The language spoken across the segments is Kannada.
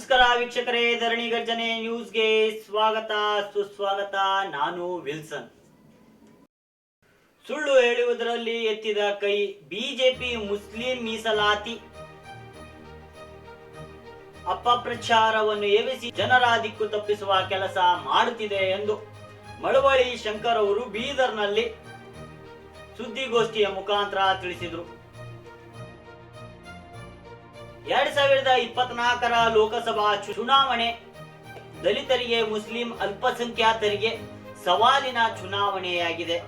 ನಮಸ್ಕಾರ ವೀಕ್ಷಕರೇ, ಧರಣಿ ಗರ್ಜನೆ ನ್ಯೂಸ್ಗೆ ಸ್ವಾಗತ, ಸುಸ್ವಾಗತ. ನಾನು ವಿಲ್ಸನ್. ಸುಳ್ಳು ಹೇಳುವುದರಲ್ಲಿ ಎತ್ತಿದ ಕೈ ಬಿಜೆಪಿ ಮುಸ್ಲಿಂ ಮೀಸಲಾತಿ. ಅಪಪ್ರಚಾರವನ್ನು ಎವಿಸಿ ಜನರ ದಿಕ್ಕು ತಪ್ಪಿಸುವ ಕೆಲಸ ಮಾಡುತ್ತಿದೆ ಎಂದು ಮಳವಳ್ಳಿ ಶಂಕರ್ ಅವರು ಬೀದರ್ನಲ್ಲಿ ಸುದ್ದಿಗೋಷ್ಠಿಯ ಮುಖಾಂತರ ತಿಳಿಸಿದರು. ಎರಡ್ ಸಾವಿರದ ಇಪ್ಪತ್ನಾಲ್ಕರ ಲೋಕಸಭಾ ಚುನಾವಣೆ, ದಲಿತರಿಗೆ, ಮುಸ್ಲಿಂ ಅಲ್ಪಸಂಖ್ಯಾತರಿಗೆ ಸವಾಲಿನ ಚುನಾವಣೆಯಾಗಿದೆ.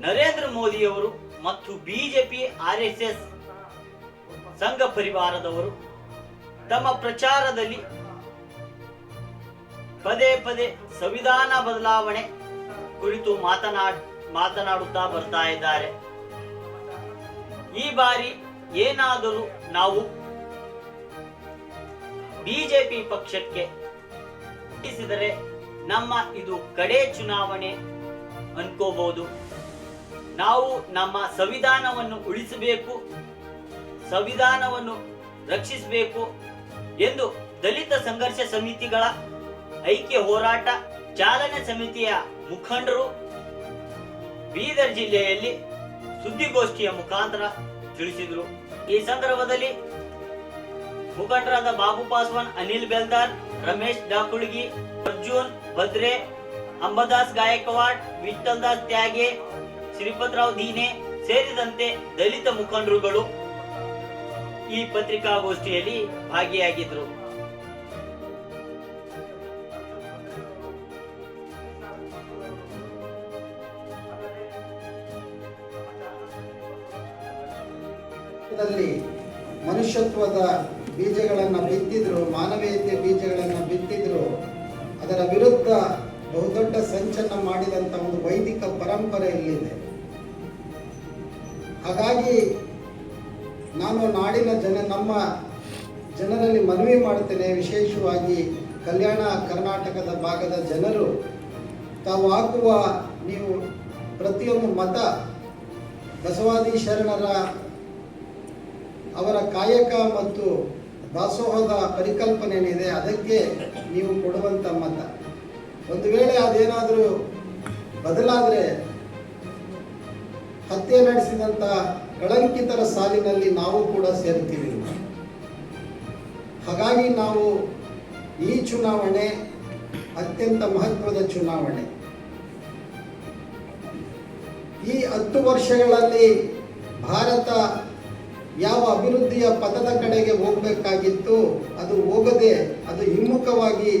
ನರೇಂದ್ರ ಮೋದಿಯವರು ಮತ್ತು ಬಿಜೆಪಿ, ಆರ್ ಎಸ್ ಸಂಘ ಪರಿವಾರದವರು ತಮ್ಮ ಪ್ರಚಾರದಲ್ಲಿ ಪದೇ ಪದೇ ಸಂವಿಧಾನ ಬದಲಾವಣೆ ಕುರಿತು ಮಾತನಾಡ್, ಮಾತನಾಡುತ್ತಾ ಬರ್ತಾ ಇದ್ದಾರೆ. ಈ ಬಾರಿ ಏನಾದರೂ ನಾವು ಬಿಜೆಪಿ ಪಕ್ಷಕ್ಕೆ ನಮ್ಮ ಇದು ಕಡೆ ಚುನಾವಣೆ ಅನ್ಕೋಬಹುದು. ನಾವು ನಮ್ಮ ಸಂವಿಧಾನವನ್ನು ಉಳಿಸಬೇಕು, ಸಂವಿಧಾನವನ್ನು ರಕ್ಷಿಸಬೇಕು ಎಂದು ದಲಿತ ಸಂಘರ್ಷ ಸಮಿತಿಗಳ ಐಕ್ಯ ಹೋರಾಟ ಚಾಲನೆ ಸಮಿತಿಯ ಮುಖಂಡರು ಬೀದರ್ ಜಿಲ್ಲೆಯಲ್ಲಿ ಸುದ್ದಿಗೋಷ್ಠಿಯ ಮುಖಾಂತರ ತಿಳಿಸಿದರು. ಈ ಸಂದರ್ಭದಲ್ಲಿ ಮುಖಂಡರಾದ ಬಾಬು ಪಾಸ್ವಾನ್, ಅನಿಲ್ ಬೆಲ್ದಾರ್, ರಮೇಶ್ ಡಾಕುಳ್ಗಿ, ಅರ್ಜುನ್ ಭದ್ರೆ, ಅಂಬದಾಸ್ ಗಾಯಕವಾಡ್ ವಿಠಲ್ ದಾಸ್ ತ್ಯಾಗೆ ಶ್ರೀಪದ್ರಾವ್ ದೀನೆ ಸೇರಿದಂತೆ ದಲಿತ ಮುಖಂಡರುಗಳು ಈ ಪತ್ರಿಕಾಗೋಷ್ಠಿಯಲ್ಲಿ ಭಾಗಿಯಾಗಿದ್ದರು ಬೀಜಗಳನ್ನು ಬಿತ್ತಿದ್ರು, ಮಾನವೀಯತೆ ಬೀಜಗಳನ್ನು ಬಿತ್ತಿದ್ರು, ಅದರ ವಿರುದ್ಧ ಬಹುದೊಡ್ಡ ಸಂಚಲನ ಮಾಡಿದಂಥ ಒಂದು ವೈದಿಕ ಪರಂಪರೆ ಇಲ್ಲಿದೆ. ಹಾಗಾಗಿ ನಾನು ನಾಡಿನ ಜನ, ನಮ್ಮ ಜನರಲ್ಲಿ ಮನವಿ ಮಾಡ್ತೇನೆ ವಿಶೇಷವಾಗಿ ಕಲ್ಯಾಣ ಕರ್ನಾಟಕದ ಭಾಗದ ಜನರು, ತಾವು ಹಾಕುವ ನೀವು ಪ್ರತಿಯೊಂದು ಮತ ಬಸವಾದಿ ಶರಣರ ಅವರ ಕಾಯಕ ಮತ್ತು ದಾಸೋಹದ ಪರಿಕಲ್ಪನೆ ಏನಿದೆ ಅದಕ್ಕೆ ನೀವು ಕೊಡುವಂಥ ಮತ. ಒಂದು ವೇಳೆ ಅದೇನಾದರೂ ಬದಲಾದರೆ, ಹತ್ಯೆ ನಡೆಸಿದಂಥ ಕಳಂಕಿತರ ಸಾಲಿನಲ್ಲಿ ನಾವು ಕೂಡ ಸೇರ್ತೀವಿ ಹಾಗಾಗಿ ನಾವು ಈ ಚುನಾವಣೆ ಅತ್ಯಂತ ಮಹತ್ವದ ಚುನಾವಣೆ. ಈ ಹತ್ತು ವರ್ಷಗಳಲ್ಲಿ ಭಾರತ ಯಾವ ಅಭಿವೃದ್ಧಿಯ ಪಥದ ಕಡೆಗೆ ಹೋಗಬೇಕಾಗಿತ್ತು ಅದು ಹೋಗದೆ ಅದು ಹಿಮ್ಮುಖವಾಗಿ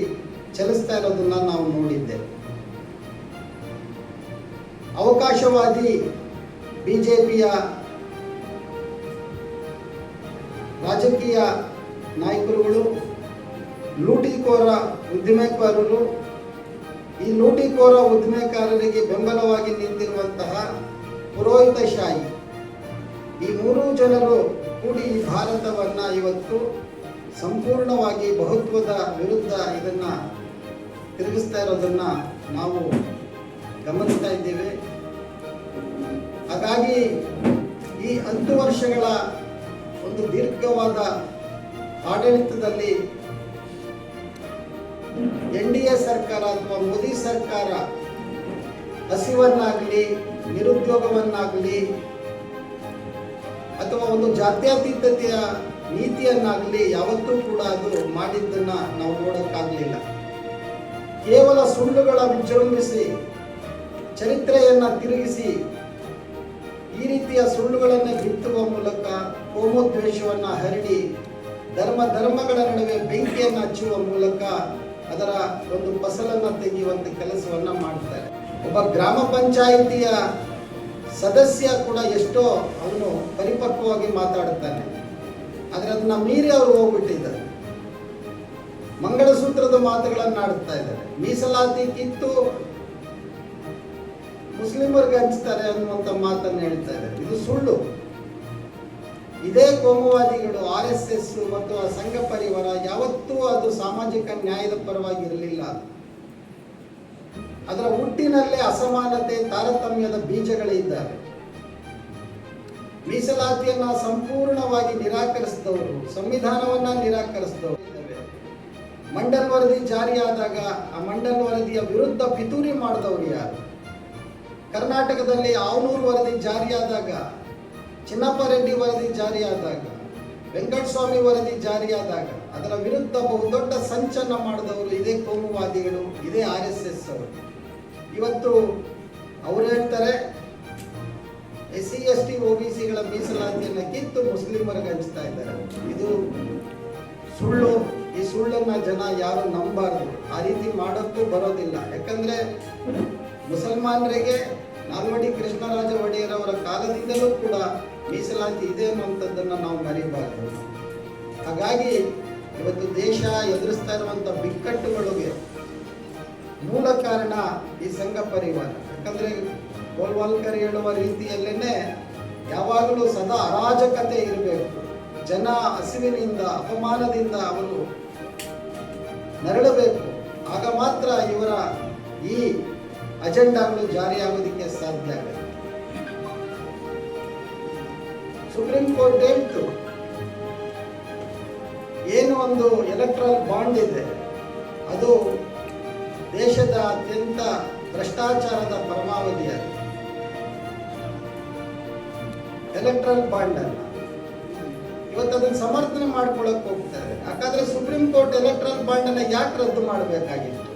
ಚಲಿಸ್ತಾ ಇರೋದನ್ನ ನಾವು ನೋಡಿದ್ದೆ. ಅವಕಾಶವಾದಿ ಬಿಜೆಪಿಯ ರಾಜಕೀಯ ನಾಯಕರುಗಳು, ಲೂಟಿಕೋರ ಉದ್ದಿಮೆಕಾರರು, ಈ ಲೂಟಿಕೋರ ಉದ್ದಿಮೆಕಾರರಿಗೆ ಬೆಂಬಲವಾಗಿ ನಿಂತಿರುವಂತಹ ಪುರೋಹಿತಶಾಹಿ ಈ ಮೂರೂ ಜನರು ಕೂಡಿ ಈ ಭಾರತವನ್ನ ಇವತ್ತು ಸಂಪೂರ್ಣವಾಗಿ ಬಹುತ್ವದ ವಿರುದ್ಧ ಇದನ್ನ ತಿರುಗಿಸ್ತಾ ಇರೋದನ್ನ ನಾವು ಗಮನಿಸ್ತಾ ಇದ್ದೇವೆ. ಹಾಗಾಗಿ ಈ ಹತ್ತು ವರ್ಷಗಳ ಒಂದು ದೀರ್ಘವಾದ ಆಡಳಿತದಲ್ಲಿ ಎನ್ ಡಿ ಎ ಸರ್ಕಾರ ಅಥವಾ ಮೋದಿ ಸರ್ಕಾರ ಹಸಿವನ್ನಾಗಲಿ ನಿರುದ್ಯೋಗವನ್ನಾಗಲಿ ಅಥವಾ ಒಂದು ಜಾತ್ಯತೀತತೆಯ ನೀತಿಯನ್ನಾಗಲಿ ಯಾವತ್ತೂ ಕೂಡ ಅದು ಮಾಡಿದ್ದನ್ನ ನಾವು ನೋಡೋಕ್ಕಾಗಲಿಲ್ಲ. ಕೇವಲ ಸುಳ್ಳುಗಳ ವಿಜೃಂಭಿಸಿ, ಚರಿತ್ರೆಯನ್ನ ತಿರುಗಿಸಿ, ಈ ರೀತಿಯ ಸುಳ್ಳುಗಳನ್ನು ಬಿತ್ತುವ ಮೂಲಕ ಕೋಮೋದ್ವೇಷವನ್ನ ಹರಡಿ, ಧರ್ಮ ಧರ್ಮಗಳ ನಡುವೆ ಬೆಂಕಿಯನ್ನು ಹಚ್ಚುವ ಮೂಲಕ ಅದರ ಒಂದು ಫಸಲನ್ನ ತೆಗೆಯುವಂತ ಕೆಲಸವನ್ನ ಮಾಡ್ತಾರೆ. ಒಬ್ಬ ಗ್ರಾಮ ಪಂಚಾಯಿತಿಯ ಸದಸ್ಯ ಕೂಡ ಎಷ್ಟೋ ಅವನು ಪರಿಪಕ್ವವಾಗಿ ಮಾತಾಡುತ್ತಾನೆ. ಆದರೆ ಅದನ್ನ ಮೀರಿ ಅವರು ಹೋಗ್ಬಿಟ್ಟಿದ್ದಾರೆ. ಮಂಗಳಸೂತ್ರದ ಮಾತುಗಳನ್ನು ಆಡುತ್ತಾ ಇದ್ದಾರೆ. ಮೀಸಲಾತಿ ಕಿತ್ತು ಮುಸ್ಲಿಮರಿಗೆ ಹಂಚ್ತಾರೆ ಅನ್ನುವಂಥ ಮಾತನ್ನು ಹೇಳ್ತಾ ಇದ್ದಾರೆ. ಇದು ಸುಳ್ಳು. ಇದೇ ಕೋಮುವಾದಿಗಳು ಆರ್ ಎಸ್ ಎಸ್ ಮತ್ತು ಆ ಸಂಘ ಪರಿವಾರ ಯಾವತ್ತೂ ಅದು ಸಾಮಾಜಿಕ ನ್ಯಾಯದ ಪರವಾಗಿ ಇರಲಿಲ್ಲ ಅದರ ಹುಟ್ಟಿನಲ್ಲೇ ಅಸಮಾನತೆ, ತಾರತಮ್ಯದ ಬೀಜಗಳಿದ್ದಾವೆ ಮೀಸಲಾತಿಯನ್ನ ಸಂಪೂರ್ಣವಾಗಿ ನಿರಾಕರಿಸಿದವರು, ಸಂವಿಧಾನವನ್ನ ನಿರಾಕರಿಸಿದವರು ಮಂಡಲ್ ವರದಿ ಜಾರಿಯಾದಾಗ ಆ ಮಂಡಲ್ ವರದಿಯ ವಿರುದ್ಧ ಪಿತೂರಿ ಮಾಡಿದವರು ಯಾರು? ಕರ್ನಾಟಕದಲ್ಲಿ ಆವನೂರು ವರದಿ ಜಾರಿಯಾದಾಗ, ಚಿನ್ನಪ್ಪ ರೆಡ್ಡಿ ವರದಿ ಜಾರಿಯಾದಾಗ, ವೆಂಕಟಸ್ವಾಮಿ ವರದಿ ಜಾರಿಯಾದಾಗ, ಅದರ ವಿರುದ್ಧ ಬಹುದೊಡ್ಡ ಸಂಚನ ಮಾಡಿದವರು ಇದೇ ಕೋಮುವಾದಿಗಳು, ಇದೇ ಆರ್ ಎಸ್ ಅವರು. ಇವತ್ತು ಅವ್ರು ಹೇಳ್ತಾರೆ S C S T O B ಸಿಗಳ ಮೀಸಲಾತಿಯನ್ನು ಕಿತ್ತು ಮುಸ್ಲಿಮರಿಗೆ ಹಂಚ್ತಾ ಇದ್ದಾರೆ. ಇದು ಸುಳ್ಳು. ಈ ಸುಳ್ಳನ್ನ ಜನ ಯಾರು ನಂಬಾರದು ಆ ರೀತಿ ಮಾಡೋಕ್ಕೂ ಬರೋದಿಲ್ಲ. ಯಾಕಂದ್ರೆ ಮುಸಲ್ಮಾನರಿಗೆ ನಾಲ್ವಡಿ ಕೃಷ್ಣರಾಜ ಒಡೆಯರ್ ಕಾಲದಿಂದಲೂ ಕೂಡ ಮೀಸಲಾತಿ ಇದೆ ಅನ್ನುವಂಥದ್ದನ್ನು ನಾವು ಮರಿಬಾರದು. ಹಾಗಾಗಿ ಇವತ್ತು ದೇಶ ಎದುರಿಸ್ತಾ ಇರುವಂಥ ಬಿಕ್ಕಟ್ಟುಗಳಿಗೆ ಮೂಲ ಕಾರಣ ಈ ಸಂಘ ಪರಿವಾರ. ಯಾಕಂದ್ರೆ ಗೋಲ್ವಾಲ್ಕರ್ ಹೇಳುವ ರೀತಿಯಲ್ಲೇನೆ ಯಾವಾಗಲೂ ಸದಾ ಅರಾಜಕತೆ ಇರಬೇಕು. ಜನ ಹಸಿವಿನಿಂದ, ಅಪಮಾನದಿಂದ ಅವರು ನರಳಬೇಕು. ಆಗ ಮಾತ್ರ ಇವರ ಈ ಅಜೆಂಡಾಗಳು ಜಾರಿಯಾಗೋದಕ್ಕೆ ಸಾಧ್ಯ ಆಗುತ್ತೆ. ಸುಪ್ರೀಂ ಕೋರ್ಟ್ ಹೇಳ್ತು, ಏನು ಒಂದು ಎಲೆಕ್ಟ್ರಲ್ ಬಾಂಡ್ ಇದೆ, ಅದು ದೇಶದ ಅತ್ಯಂತ ಭ್ರಷ್ಟಾಚಾರದ ಪರಮಾವಧಿಯಾಗಿದೆ. ಎಲೆಕ್ಟ್ರಲ್ ಬಾಂಡ್ ಅಲ್ಲ. ಇವತ್ತು ಅದನ್ನ ಸಮರ್ಥನೆ ಮಾಡ್ಕೊಳಕ್ ಹೋಗ್ತಾರೆ. ಯಾಕಂದ್ರೆ ಸುಪ್ರೀಂ ಕೋರ್ಟ್ ಎಲೆಕ್ಟ್ರಲ್ ಬಾಂಡ್ ಅನ್ನ ಯಾಕೆ ರದ್ದು ಮಾಡಬೇಕಾಗಿತ್ತು?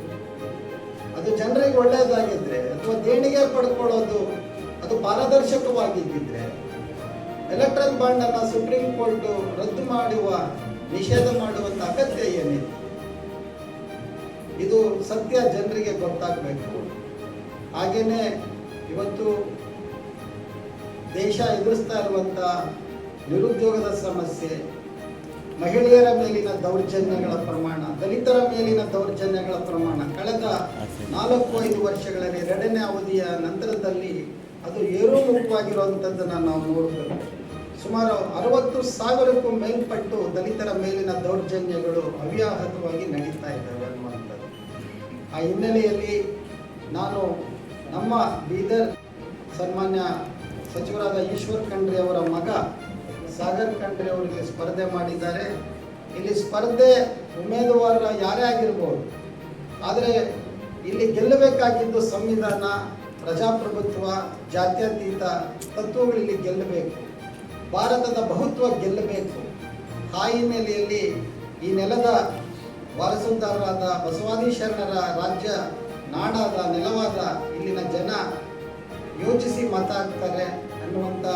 ಅದು ಜನರಿಗೆ ಒಳ್ಳೆಯದಾಗಿದ್ರೆ ಅಥವಾ ದೇಣಿಗೆ ಪಡ್ಕೊಳ್ಳೋದು ಅದು ಪಾರದರ್ಶಕವಾಗಿದ್ದಿದ್ರೆ ಎಲೆಕ್ಟ್ರಲ್ ಬಾಂಡ್ ಅನ್ನ ಸುಪ್ರೀಂ ಕೋರ್ಟ್ ರದ್ದು ಮಾಡುವ ನಿಷೇಧ ಮಾಡುವಂತ ಅಗತ್ಯ ಏನಿದೆ ಇದು ಸತ್ಯ ಜನರಿಗೆ ಗೊತ್ತಾಗಬೇಕು. ಹಾಗೇನೆ ಇವತ್ತು ದೇಶ ಎದುರಿಸ್ತಾ ಇರುವಂತ ನಿರುದ್ಯೋಗದ ಸಮಸ್ಯೆ, ಮಹಿಳೆಯರ ಮೇಲಿನ ದೌರ್ಜನ್ಯಗಳ ಪ್ರಮಾಣ, ದಲಿತರ ಮೇಲಿನ ದೌರ್ಜನ್ಯಗಳ ಪ್ರಮಾಣ, ಕಳೆದ ನಾಲ್ಕು ಐದು ವರ್ಷಗಳಲ್ಲಿ ಎರಡನೇ ಅವಧಿಯ ನಂತರದಲ್ಲಿ ಅದು ಏರುಮುಖವಾಗಿರುವಂಥದ್ದನ್ನು ನಾವು ನೋಡಬೇಕು. ಸುಮಾರು ಅರವತ್ತು ಸಾವಿರಕ್ಕೂ ಮೇಲ್ಪಟ್ಟು ದಲಿತರ ಮೇಲಿನ ದೌರ್ಜನ್ಯಗಳು ಅವ್ಯಾಹತವಾಗಿ ನಡೀತಾ ಇದ್ದಾವೆ. ಆ ಹಿನ್ನೆಲೆಯಲ್ಲಿ ನಾನು ನಮ್ಮ ಬೀದರ್ ಸನ್ಮಾನ್ಯ ಸಚಿವರಾದ ಈಶ್ವರ್ ಖಂಡ್ರೆ ಅವರ ಮಗ ಸಾಗರ್ ಖಂಡ್ರೆ ಅವರಿಗೆ ಸ್ಪರ್ಧೆ ಮಾಡಿದ್ದಾರೆ. ಇಲ್ಲಿ ಸ್ಪರ್ಧೆ ಉಮೇದುವಾರ ಯಾರೇ ಆಗಿರ್ಬೋದು, ಆದರೆ ಇಲ್ಲಿ ಗೆಲ್ಲಬೇಕಾಗಿದ್ದು ಸಂವಿಧಾನ, ಪ್ರಜಾಪ್ರಭುತ್ವ, ಜಾತ್ಯತೀತ ತತ್ವಗಳಲ್ಲಿ ಗೆಲ್ಲಬೇಕು. ಭಾರತದ ಬಹುತ್ವ ಗೆಲ್ಲಬೇಕು. ಆ ಹಿನ್ನೆಲೆಯಲ್ಲಿ ಈ ನೆಲದ ವಾರಸುದಾರರಾದ ಬಸವಾದಿ ಶರಣರ ರಾಜ್ಯ ನಾಡಾದ ನೆಲವಾದ ಇಲ್ಲಿನ ಜನ ಯೋಚಿಸಿ ಮಾತಾಡ್ತಾರೆ ಅನ್ನುವಂಥ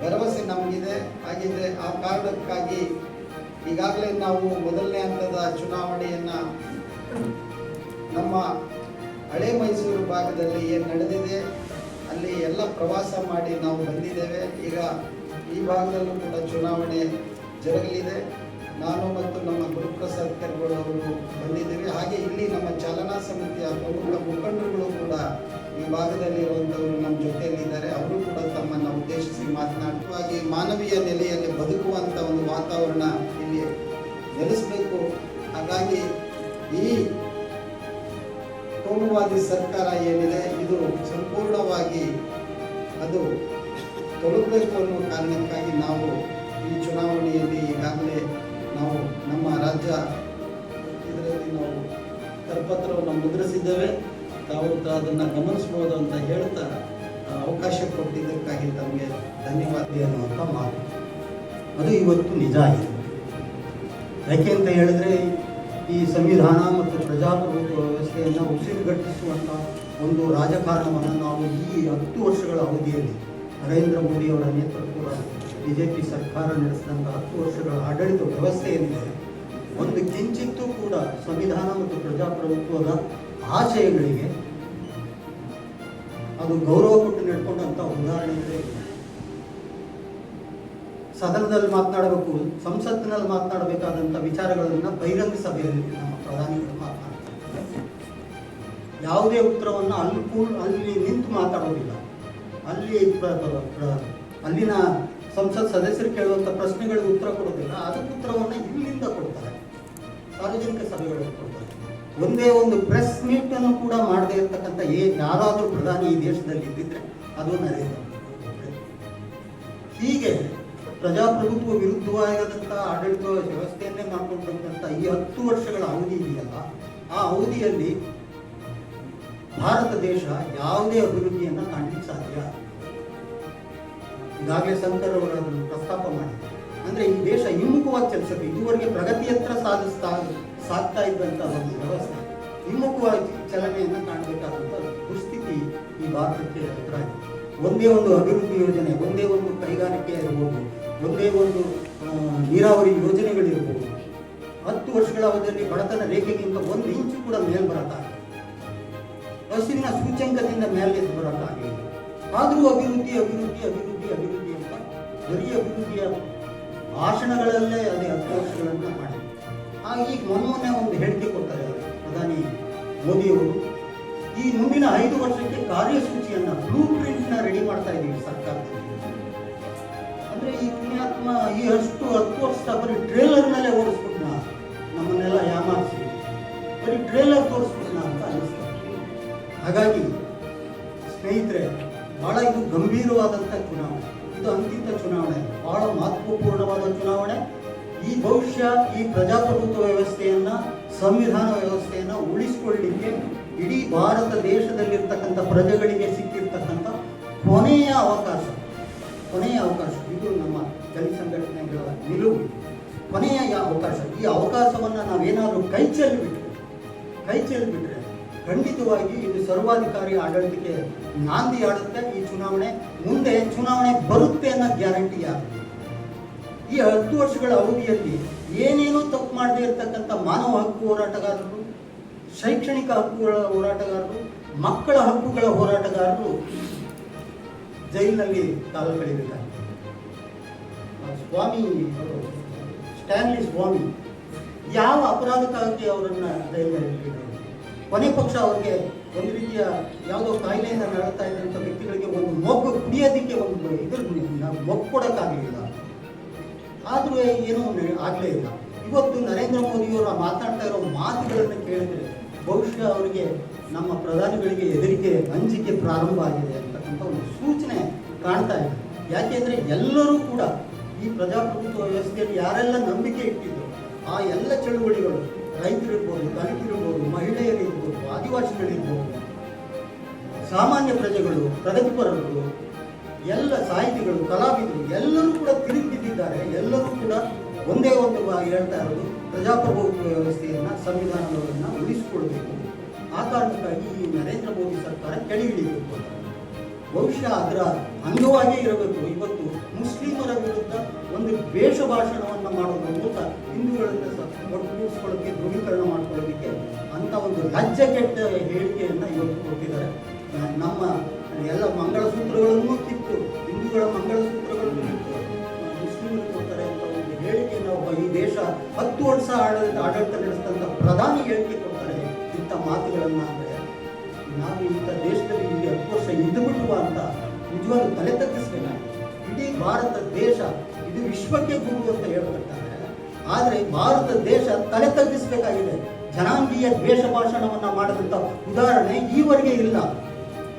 ಭರವಸೆ ನಮಗಿದೆ. ಹಾಗಿದ್ರೆ ಆ ಕಾರಣಕ್ಕಾಗಿ ಈಗಾಗಲೇ ನಾವು ಮೊದಲನೇ ಹಂತದ ಚುನಾವಣೆಯನ್ನು ನಮ್ಮ ಹಳೆ ಮೈಸೂರು ಭಾಗದಲ್ಲಿ ಏನು ನಡೆದಿದೆ, ಅಲ್ಲಿ ಎಲ್ಲ ಪ್ರವಾಸ ಮಾಡಿ ನಾವು ಬಂದಿದ್ದೇವೆ. ಈಗ ಈ ಭಾಗದಲ್ಲೂ ಕೂಡ ಚುನಾವಣೆ ಜರುಗಲಿದೆ. ನಾನು ಮತ್ತು ನಮ್ಮ ಗುರುಪ್ರಸಾದ್ ಕೆರ್ಗೋಳ್ ಅವರು ಬಂದಿದ್ದೇವೆ. ಹಾಗೆ ಇಲ್ಲಿ ನಮ್ಮ ಚಾಲನಾ ಸಮಿತಿಯ ಪ್ರಮುಖ ಮುಖಂಡರುಗಳು ಕೂಡ ಈ ಭಾಗದಲ್ಲಿ ಇರುವಂಥವರು ನಮ್ಮ ಜೊತೆಯಲ್ಲಿದ್ದಾರೆ. ಅವರು ಕೂಡ ತಮ್ಮನ್ನ ಉದ್ದೇಶಿಸಿ ಮಾತನಾಡುವಾಗಿ ಮಾನವೀಯ ನೆಲೆಯಲ್ಲಿ ಬದುಕುವಂತ ಒಂದು ವಾತಾವರಣ ಇಲ್ಲಿ ನೆಲೆಸಬೇಕು. ಹಾಗಾಗಿ ಈ ಕೋಮುವಾದಿ ಸರ್ಕಾರ ಏನಿದೆ, ಇದು ಸಂಪೂರ್ಣವಾಗಿ ಅದು ತೊಲಗಬೇಕು ಅನ್ನೋ ಕಾರಣಕ್ಕಾಗಿ ನಾವು ಈ ಚುನಾವಣೆಯಲ್ಲಿ ಈಗಾಗಲೇ ನಾವು ನಮ್ಮ ರಾಜ್ಯ ಇದರಲ್ಲಿ ನಾವು ಕರಪತ್ರವನ್ನು ಮುದ್ರಿಸಿದ್ದೇವೆ. ತಾವು ಅದನ್ನು ಗಮನಿಸ್ಬೋದು ಅಂತ ಹೇಳ್ತಾ ಅವಕಾಶ ಕೊಟ್ಟಿದ್ದಕ್ಕಾಗಿ ತಮಗೆ ಧನ್ಯವಾದ ಅನ್ನುವಂಥ ಮಾತು. ಅದು ಇವತ್ತು ನಿಜ ಆಗಿದೆ. ಯಾಕೆ ಅಂತ ಹೇಳಿದ್ರೆ, ಈ ಸಂವಿಧಾನ ಮತ್ತು ಪ್ರಜಾಪ್ರಭುತ್ವ ವ್ಯವಸ್ಥೆಯನ್ನು ಉಸಿರುಗಟ್ಟಿಸುವಂಥ ಒಂದು ರಾಜಕಾರಣವನ್ನು ನಾವು ಈ ಹತ್ತು ವರ್ಷಗಳ ಅವಧಿಯಲ್ಲಿ ನರೇಂದ್ರ ಮೋದಿಯವರ ನೇತೃತ್ವದ ಬಿ ಜೆ ಪಿ ಸರ್ಕಾರ ನಡೆಸಿದಂಥ ಹತ್ತು ವರ್ಷಗಳ ಆಡಳಿತ ವ್ಯವಸ್ಥೆ ಒಂದು ಕಿಂಚಿತ್ತೂ ಕೂಡ ಸಂವಿಧಾನ ಮತ್ತು ಪ್ರಜಾಪ್ರಭುತ್ವದ ಆಶಯಗಳಿಗೆ ಅದು ಗೌರವ ಕೊಟ್ಟು ನಡ್ಕೊಂಡಂಥ ಇಲ್ಲ. ಸದನದಲ್ಲಿ ಮಾತನಾಡಬೇಕು, ಸಂಸತ್ತಿನಲ್ಲಿ ಮಾತನಾಡಬೇಕಾದಂಥ ವಿಚಾರಗಳನ್ನು ಬಹಿರಂಗ ಸಭೆಯಲ್ಲಿ ನಮ್ಮ ಪ್ರಧಾನಿಗಳು ಮಾತನಾಡ್ತಾರೆ ಯಾವುದೇ ಉತ್ತರವನ್ನು ಅಲ್ಲಿ ಅಲ್ಲಿ ನಿಂತು ಮಾತಾಡೋದಿಲ್ಲ ಅಲ್ಲಿ ಅಲ್ಲಿನ ಸಂಸತ್ ಸದಸ್ಯರು ಕೇಳುವಂಥ ಪ್ರಶ್ನೆಗಳಿಗೆ ಉತ್ತರ ಕೊಡೋದಿಲ್ಲ ಅದಕ್ಕೆ ಉತ್ತರವನ್ನು ಇಲ್ಲಿಂದ ಕೊಡ್ತಾರೆ. ಸಾರ್ವಜನಿಕ ಸಭೆಗಳಲ್ಲಿ ಕೊಡ್ತಾರೆ. ಒಂದೇ ಒಂದು ಪ್ರೆಸ್ ಮೀಟ್ ಅನ್ನು ಕೂಡ ಮಾಡದೇ ಇರತಕ್ಕಂಥ ಏ ಯಾರಾದರೂ ಪ್ರಧಾನಿ ಈ ದೇಶದಲ್ಲಿ ಇದ್ದಿದ್ರೆ ಅದು ನರೇಂದ್ರ ಹೀಗೆ ಪ್ರಜಾಪ್ರಭುತ್ವ ವಿರುದ್ಧವಾದಂಥ ಆಡಳಿತ ವ್ಯವಸ್ಥೆಯನ್ನೇ ಮಾಡ್ಕೊಂಡು ಈ ಹತ್ತು ವರ್ಷಗಳ ಅವಧಿ ಇದೆಯಲ್ಲ, ಆ ಅವಧಿಯಲ್ಲಿ ಭಾರತ ದೇಶ ಯಾವುದೇ ಅಭಿವೃದ್ಧಿಯನ್ನು ಕಾಣಲಿಕ್ಕೆ ಸಾಧ್ಯ. ಈಗಾಗಲೇ ಅದನ್ನು ಪ್ರಸ್ತಾಪ ಮಾಡಿದ್ದಾರೆ ಅಂದ್ರೆ ಈ ದೇಶ ಹಿಮ್ಮುಖವಾಗಿ ಚಲಿಸಬೇಕು ಇದುವರೆಗೆ ಪ್ರಗತಿಯತ್ರ ಸಾಧಿಸ್ತಾ, ಸಾಗ್ತಾ ಇದ್ದಂಥ ಒಂದು ವ್ಯವಸ್ಥೆ. ಹಿಮ್ಮುಖವಾಗಿ ಚಲನೆಯನ್ನು ಕಾಣಬೇಕಾದಂಥ ದುಸ್ಥಿತಿ ಈ ಭಾರತಕ್ಕೆ ಎದುರಾಗಿದೆ. ಒಂದೇ ಒಂದು ಅಭಿವೃದ್ಧಿ ಯೋಜನೆ, ಒಂದೇ ಒಂದು ಕೈಗಾರಿಕೆ ಇರ್ಬೋದು, ಒಂದೇ ಒಂದು ನೀರಾವರಿ ಯೋಜನೆಗಳಿರ್ಬೋದು. ಹತ್ತು ವರ್ಷಗಳ ಅವಧಿಯಲ್ಲಿ ಬಡತನ ರೇಖೆಗಿಂತ ಒಂದು ಇಂಚು ಕೂಡ ಮೇಲ್ ಬರಕ್ಕಾಗಿಲ್ಲ ಹಸಿರಿನ ಸೂಚ್ಯಂಕದಿಂದ ಮೇಲೆ ಬರೋಕ್ಕಾಗಲಿಲ್ಲ ಆದರೂ ಅಭಿವೃದ್ಧಿ ಅಭಿವೃದ್ಧಿ ಅಭಿವೃದ್ಧಿ ಅಭಿವೃದ್ಧಿ. ಭೂಮಿಯ ಅಭಿವೃದ್ಧಿಯ ಭಾಷಣಗಳಲ್ಲೇ ಅದೇ ಅಧ್ಯಕ್ಷಗಳನ್ನು ವರ್ಷಗಳನ್ನು ಮಾಡಿ ಆ ಈಗ ಮೊನ್ನೆ ಒಂದು ಹೇಳಿಕೆ ಕೊಡ್ತಾರೆ ಪ್ರಧಾನಿ ಮೋದಿಯವರು ಈ ಮುಂದಿನ ಐದು ವರ್ಷಕ್ಕೆ ಕಾರ್ಯಸೂಚಿಯನ್ನ ಬ್ಲೂ ಪ್ರಿಂಟ್ನ ರೆಡಿ ಮಾಡ್ತಾ ಇದ್ದೀವಿ ಸರ್ಕಾರದಲ್ಲಿ. ಅಂದರೆ ಈ ಪುಣ್ಯಾತ್ಮ ಈ ಅಷ್ಟು ಇದು ಅಂತಿಮ ಚುನಾವಣೆ, ಬಹಳ ಮಹತ್ವಪೂರ್ಣವಾದ ಚುನಾವಣೆ. ಈ ಭವಿಷ್ಯ, ಈ ಪ್ರಜಾಪ್ರಭುತ್ವ ವ್ಯವಸ್ಥೆಯನ್ನ, ಸಂವಿಧಾನ ವ್ಯವಸ್ಥೆಯನ್ನ ಉಳಿಸಿಕೊಳ್ಳಲಿಕ್ಕೆ ಇಡೀ ಭಾರತ ದೇಶದಲ್ಲಿರ್ತಕ್ಕಂಥ ಪ್ರಜೆಗಳಿಗೆ ಸಿಕ್ಕಿರ್ತಕ್ಕಂಥ ಕೊನೆಯ ಅವಕಾಶ ಕೊನೆಯ ಅವಕಾಶ. ಇದು ನಮ್ಮ ಜನ ಸಂಘಟನೆಗಳ ನಿಲುವು. ಕೊನೆಯ ಅವಕಾಶ. ಈ ಅವಕಾಶವನ್ನು ನಾವೇನಾದರೂ ಕೈ ಚೆಲ್ಲಿಬಿಟ್ರೆ ಕೈ ಚೆಲ್ಲಿಬಿಟ್ರೆ ಖಂಡಿತವಾಗಿ ಇದು ಸರ್ವಾಧಿಕಾರಿ ಆಡಳಿತಕ್ಕೆ ನಾಂದಿ ಆಡುತ್ತೆ. ಈ ಚುನಾವಣೆ ಮುಂದೆ ಚುನಾವಣೆ ಬರುತ್ತೆ ಅನ್ನೋ ಗ್ಯಾರಂಟಿ ಆಗುತ್ತೆ ಈ ಹತ್ತು ವರ್ಷಗಳ ಅವಧಿಯಲ್ಲಿ ಏನೇನೋ ತಪ್ಪು ಮಾಡದೇ ಇರತಕ್ಕಂಥ ಮಾನವ ಹಕ್ಕು ಹೋರಾಟಗಾರರು, ಶೈಕ್ಷಣಿಕ ಹಕ್ಕುಗಳ ಹೋರಾಟಗಾರರು, ಮಕ್ಕಳ ಹಕ್ಕುಗಳ ಹೋರಾಟಗಾರರು ಜೈಲಿನಲ್ಲಿ ಕಾಲ ಕಳಿಬೇಕಾಗಿದೆ ಸ್ವಾಮಿ ಸ್ಟ್ಯಾನ್ಲಿ ಸ್ವಾಮಿ, ಯಾವ ಅಪರಾಧಕ್ಕಾಗಿ ಅವರನ್ನು ಜೈಲಿನಲ್ಲಿ? ಕೊನೆ ಪಕ್ಷ ಅವರಿಗೆ ಒಂದು ರೀತಿಯ ಯಾವುದೋ ಕಾಯಿಲೆಯಿಂದ ನಡೀತಾ ಇದ್ದಂಥ ವ್ಯಕ್ತಿಗಳಿಗೆ ಒಂದು ಮೊಗ್ಗು ಕುಡಿಯೋದಕ್ಕೆ ಒಂದು ಇದ್ರ ಮೊಗ್ಗು ಕೊಡೋಕ್ಕಾಗಲಿಲ್ಲ ಆದರೂ ಏನೂ ಆಗಲೇ ಇಲ್ಲ. ಇವತ್ತು ನರೇಂದ್ರ ಮೋದಿಯವರು ಮಾತಾಡ್ತಾ ಇರೋ ಮಾತುಗಳನ್ನು ಕೇಳಿದ್ರೆ ಬಹುಶಃ ಅವರಿಗೆ ನಮ್ಮ ಪ್ರಧಾನಿಗಳಿಗೆ ಹೆದರಿಕೆ ಅಂಜಿಕೆ ಪ್ರಾರಂಭ ಆಗಿದೆ ಅಂತಕ್ಕಂಥ ಒಂದು ಸೂಚನೆ ಕಾಣ್ತಾ ಇದೆ. ಯಾಕೆಂದರೆ ಎಲ್ಲರೂ ಕೂಡ ಈ ಪ್ರಜಾಪ್ರಭುತ್ವ ವ್ಯವಸ್ಥೆಯಲ್ಲಿ ಯಾರೆಲ್ಲ ನಂಬಿಕೆ ಇಟ್ಟಿದ್ರು, ಆ ಎಲ್ಲ ಚಳುವಳಿಗಳು ರೈತರಿರ್ಬೋದು, ದಲಿತರಿರ್ಬೋದು, ಮಹಿಳೆಯರಿರ್ಬೋದು, ಆದಿವಾಸಿಗಳಿರ್ಬೋದು, ಸಾಮಾನ್ಯ ಪ್ರಜೆಗಳು, ಪ್ರಗತಿಪರರು, ಎಲ್ಲ ಸಾಹಿತಿಗಳು, ಕಲಾವಿದರು, ಎಲ್ಲರೂ ಕೂಡ ತಿರುಗಿ ಬಿದ್ದಿದ್ದಾರೆ ಎಲ್ಲರೂ ಕೂಡ ಒಂದೇ ಒಂದು ಹೇಳ್ತಾ ಇರೋದು ಪ್ರಜಾಪ್ರಭುತ್ವ ವ್ಯವಸ್ಥೆಯನ್ನು, ಸಂವಿಧಾನವನ್ನು ಉಳಿಸಿಕೊಳ್ಬೇಕು. ಆ ಕಾರಣಕ್ಕಾಗಿ ಈ ನರೇಂದ್ರ ಮೋದಿ ಸರ್ಕಾರ ಕೆಳಗಿಳಿಬೇಕು. ಬಹುಶಃ ಅದರ ಅಂಗವಾಗಿ ಇರಬೇಕು. ಇವತ್ತು ಮುಸ್ಲಿಮರ ವಿರುದ್ಧ ಒಂದು ದ್ವೇಷ ಭಾಷಣವನ್ನು ಮಾಡೋದ್ರ ಮೂಲಕ ಹಿಂದೂಗಳನ್ನು ಒಟ್ಟುಗೂಡಿಸ್ಕೊಳ್ಳೋಕ್ಕೆ ಧ್ರುವೀಕರಣ ಮಾಡ್ಕೊಳ್ಳೋದಕ್ಕೆ ಅಂತ ಒಂದು ಲಜ್ಜ ಕೆಟ್ಟ ಹೇಳಿಕೆಯನ್ನು ಇವತ್ತು ಕೊಟ್ಟಿದ್ದಾರೆ. ನಮ್ಮ ಎಲ್ಲ ಮಂಗಳಸೂತ್ರಗಳನ್ನು ಕಿತ್ತು ಹಿಂದೂಗಳ ಮಂಗಳಸೂತ್ರಗಳನ್ನು ಕಿತ್ತು ಮುಸ್ಲಿಮರು ಕೊಡ್ತಾರೆ ಅಂತ ಒಂದು ಹೇಳಿಕೆಯನ್ನು ಒಬ್ಬ ಈ ದೇಶ ಹತ್ತು ವರ್ಷ ಆಡಳಿತ ಆಡಳಿತ ನಡೆಸಿದಂಥ ಪ್ರಧಾನಿ ಹೇಳಿಕೆ ಕೊಡ್ತಾರೆ ಇಂಥ ಮಾತುಗಳನ್ನು ಅಂದರೆ ನಾವು ಇಂಥ ದೇಶದಲ್ಲಿ ಇಲ್ಲಿ ಹತ್ತು ವರ್ಷ ಇದ್ದು ಬಿಡುವ ಅಂತ ನಿಜವಾಗ್ಲೂ ತಲೆ ತಗ್ಗಿಸ್ಬೇಕಾಗಿದೆ ಇಡೀ ಭಾರತ ದೇಶ ಇದು ವಿಶ್ವಕ್ಕೆ ಗುರು ಅಂತ ಹೇಳ್ಕೊಳ್ತಾರೆ ಆದರೆ ಭಾರತ ದೇಶ ತಲೆ ತಗ್ಗಿಸಬೇಕಾಗಿದೆ. ಜನಾಂಗೀಯ ದ್ವೇಷ ಭಾಷಣವನ್ನ ಮಾಡಿದಂಥ ಉದಾಹರಣೆ ಈವರೆಗೆ ಇಲ್ಲ.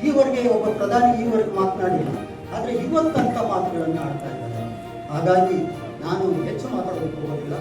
ಈವರೆಗೆ ಒಬ್ಬ ಪ್ರಧಾನಿ ಈವರೆಗೆ ಮಾತನಾಡಿಲ್ಲ. ಆದರೆ ಇವತ್ತಂತ ಮಾತುಗಳನ್ನು ಆಡ್ತಾ ಇದ್ದಾರೆ. ಹಾಗಾಗಿ ನಾನು ಹೆಚ್ಚು ಮಾತಾಡೋದಕ್ಕೆ ಹೋಗೋದಿಲ್ಲ.